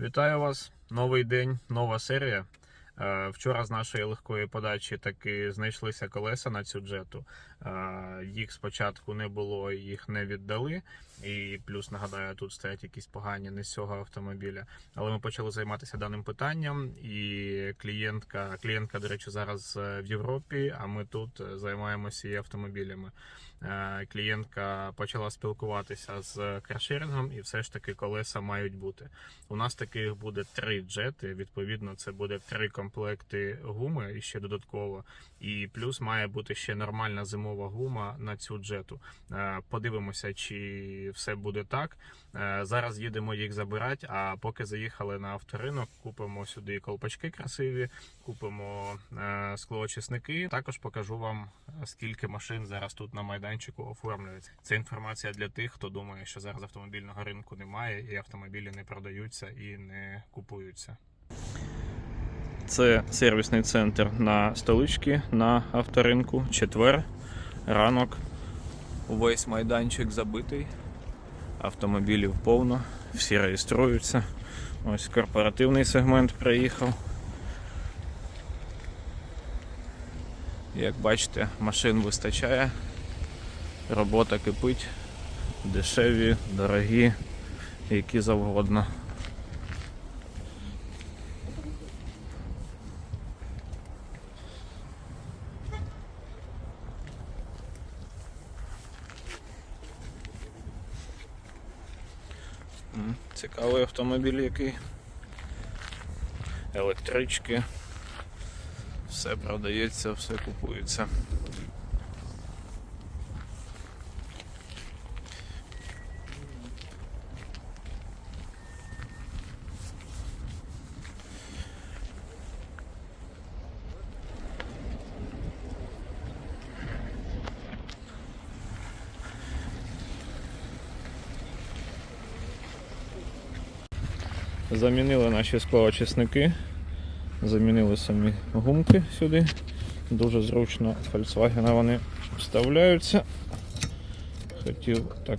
Вітаю вас! Новий день, нова серія. Е, Вчора з нашої легкої подачі таки знайшлися колеса на цю джету. Е, Їх спочатку не було, їх не віддали. І плюс нагадаю, тут стоять якісь погані не з цього автомобіля. Але ми почали займатися даним питанням. І клієнтка, клієнтка, до речі, зараз е, в Європі, а ми тут займаємося її автомобілями. Клієнтка почала спілкуватися з каршерінгом, і все ж таки колеса мають бути. У нас таких буде три джети. Відповідно, це буде три комплекти гуми і ще додатково. І плюс має бути ще нормальна зимова гума на цю джету. Е, Подивимося, чи все буде так. Е, Зараз їдемо їх забирати. А поки заїхали на авторинок, купимо сюди колпачки красиві, купимо е, склоочисники. Також покажу вам скільки машин зараз тут на майданчику оформлюється. Це інформація для тих, хто думає, що зараз автомобільного ринку немає, і автомобілі не продаються і не купуються. Це сервісний центр на столичці на авторинку. Четвер, ранок. Увесь майданчик забитий. Автомобілів повно, всі реєструються. Ось корпоративний сегмент приїхав. Як бачите, машин вистачає, робота кипить, дешеві, дорогі, які завгодно. Цікавий автомобіль який. Електрички. Все продається, все купується. Замінили наші склоочисники, замінили самі гумки сюди. Дуже зручно Volkswagen вони вставляються. Хотів так.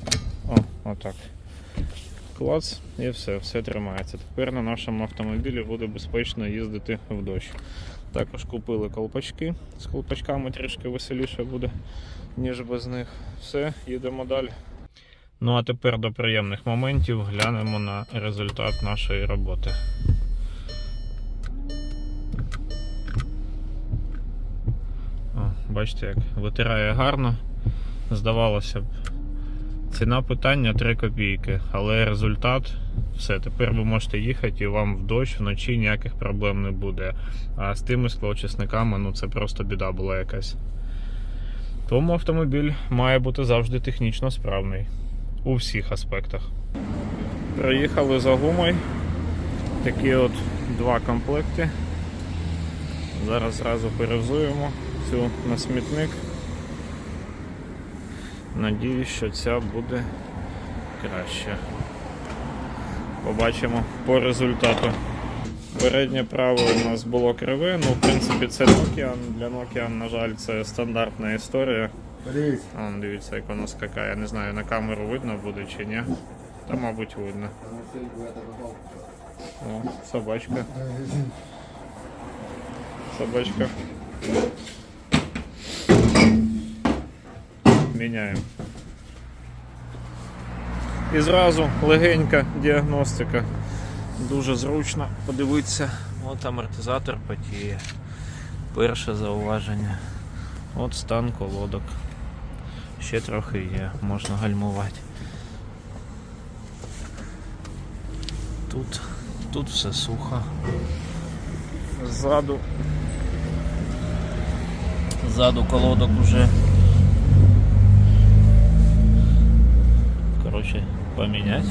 О, отак. Клац і все, все тримається. Тепер на нашому автомобілі буде безпечно їздити в дощ. Також купили колпачки. З колпачками трішки веселіше буде, ніж без них. Все, їдемо далі. Ну а тепер до приємних моментів глянемо на результат нашої роботи. О, бачите, як витирає гарно. Здавалося б, ціна питання 3 копійки, але результат все. Тепер ви можете їхати і вам в дощ вночі ніяких проблем не буде. А з тими склоочисниками ну це просто біда була якась. Тому автомобіль має бути завжди технічно справний у всіх аспектах. Приїхали за гумою. Такі от два комплекти. Зараз зразу перевзуємо цю на смітник. Надіюсь, що ця буде краще. Побачимо по результату. Переднє право у нас було криве, ну в принципі це Nokian. Для Nokian, на жаль, це стандартна історія. Подивись. Вон, дивіться, як воно скакає. Не знаю, на камеру видно буде чи ні. Та, мабуть, видно. О, собачка. Собачка. Міняємо. І зразу легенька діагностика. Дуже зручно. Подивіться. От амортизатор потіє. Перше зауваження. От стан колодок. Ще трохи є, можна гальмувати. Тут, тут все сухо. Ззаду. Ззаду колодок уже. Коротше, поміняти.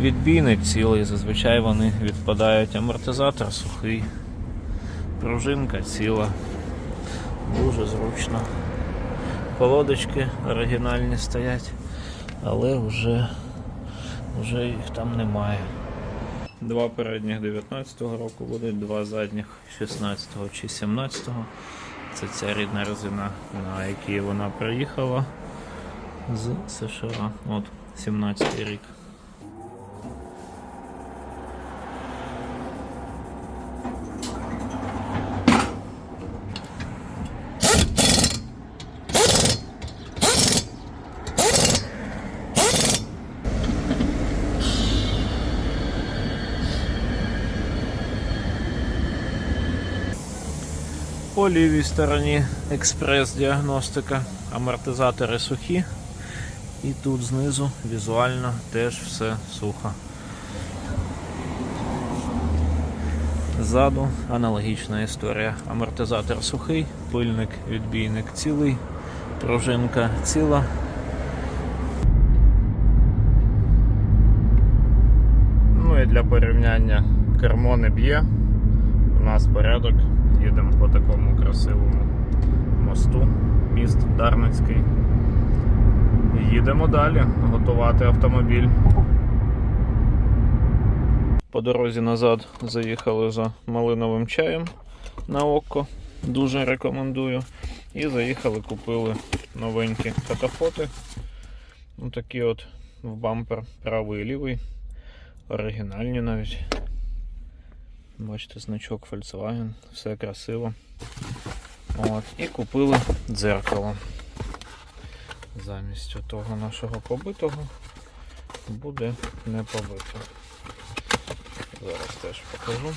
Відбійник цілий, зазвичай вони відпадають. Амортизатор сухий. Пружинка ціла. Дуже зручно. Колодочки оригінальні стоять, але вже, вже їх там немає. Два передніх 19-го року будуть, два задніх 16-го чи 17-го. Це ця рідна резина, на якій вона приїхала з США. От 17 рік. По лівій стороні експрес-діагностика, амортизатори сухі. І тут знизу візуально теж все сухо. Ззаду аналогічна історія. Амортизатор сухий, пильник, відбійник цілий, пружинка ціла. Ну і для порівняння кермо не б'є. У нас порядок. Їдемо по такому красивому мосту. Міст Дарницький. Їдемо далі готувати автомобіль. По дорозі назад заїхали за малиновим чаєм на око. Дуже рекомендую. І заїхали, купили новенькі катафоти. Такі от в бампер правий і лівий. Оригінальні навіть. Бачите, значок Volkswagen, все красиво. От. І купили дзеркало. Замість того нашого побитого буде не побите. Зараз теж покажу.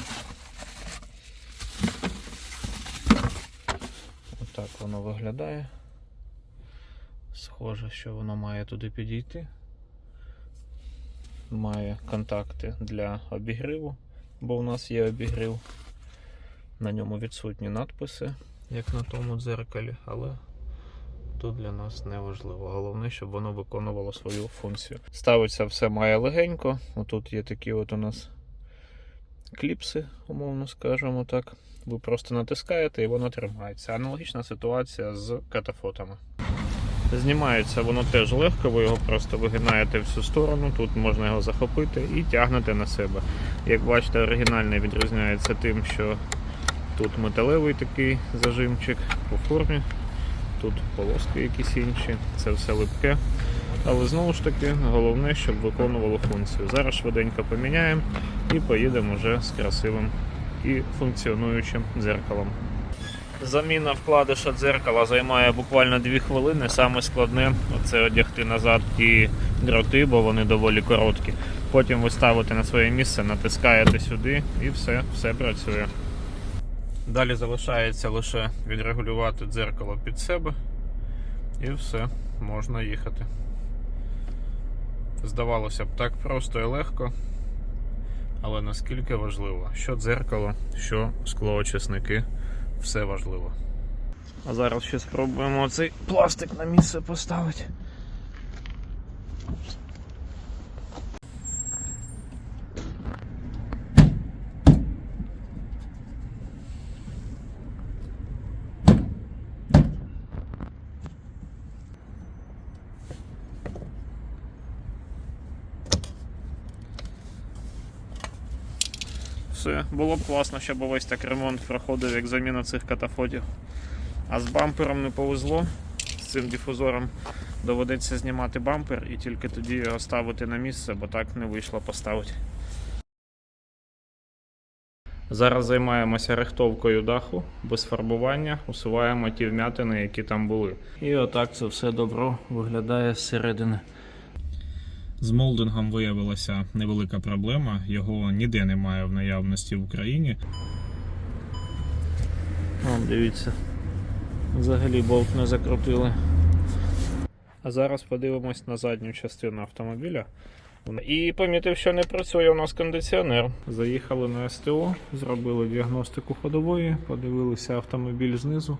Отак воно виглядає. Схоже, що воно має туди підійти. Має контакти для обігріву, бо у нас є обігрів. На ньому відсутні надписи, як на тому дзеркалі, але тут для нас не важливо. Головне, щоб воно виконувало свою функцію. Ставиться все має легенько. Отут є такі от у нас кліпси, умовно скажемо так. Ви просто натискаєте і воно тримається. Аналогічна ситуація з катафотами. Знімається воно теж легко, ви його просто вигинаєте всю сторону, тут можна його захопити і тягнете на себе. Як бачите, оригінальний відрізняється тим, що тут металевий такий зажимчик по формі, тут полоски якісь інші, це все липке. Але знову ж таки, головне, щоб виконувало функцію. Зараз швиденько поміняємо і поїдемо вже з красивим і функціонуючим дзеркалом. Заміна вкладиша дзеркала займає буквально 2 хвилини. Саме складне це одягти назад ті дроти, бо вони доволі короткі. Потім ви ставите на своє місце, натискаєте сюди і все, все працює. Далі залишається лише відрегулювати дзеркало під себе і все, можна їхати. Здавалося б, так просто і легко, але наскільки важливо, що дзеркало, що склоочисники, все важливо. А зараз ще спробуємо цей пластик на місце поставити. Все, було б класно, щоб увесь так ремонт проходив, як заміна цих катафотів. А з бампером не повезло. З цим дифузором доведеться знімати бампер і тільки тоді його ставити на місце, бо так не вийшло поставити. Зараз займаємося рихтовкою даху без фарбування, усуваємо ті вмятини, які там були. І отак це все добро виглядає зсередини. З молдингом виявилася невелика проблема, його ніде немає в наявності в Україні. О, дивіться, взагалі болт не закрутили. А зараз подивимось на задню частину автомобіля. І помітив, що не працює у нас кондиціонер. Заїхали на СТО, зробили діагностику ходової, подивилися автомобіль знизу.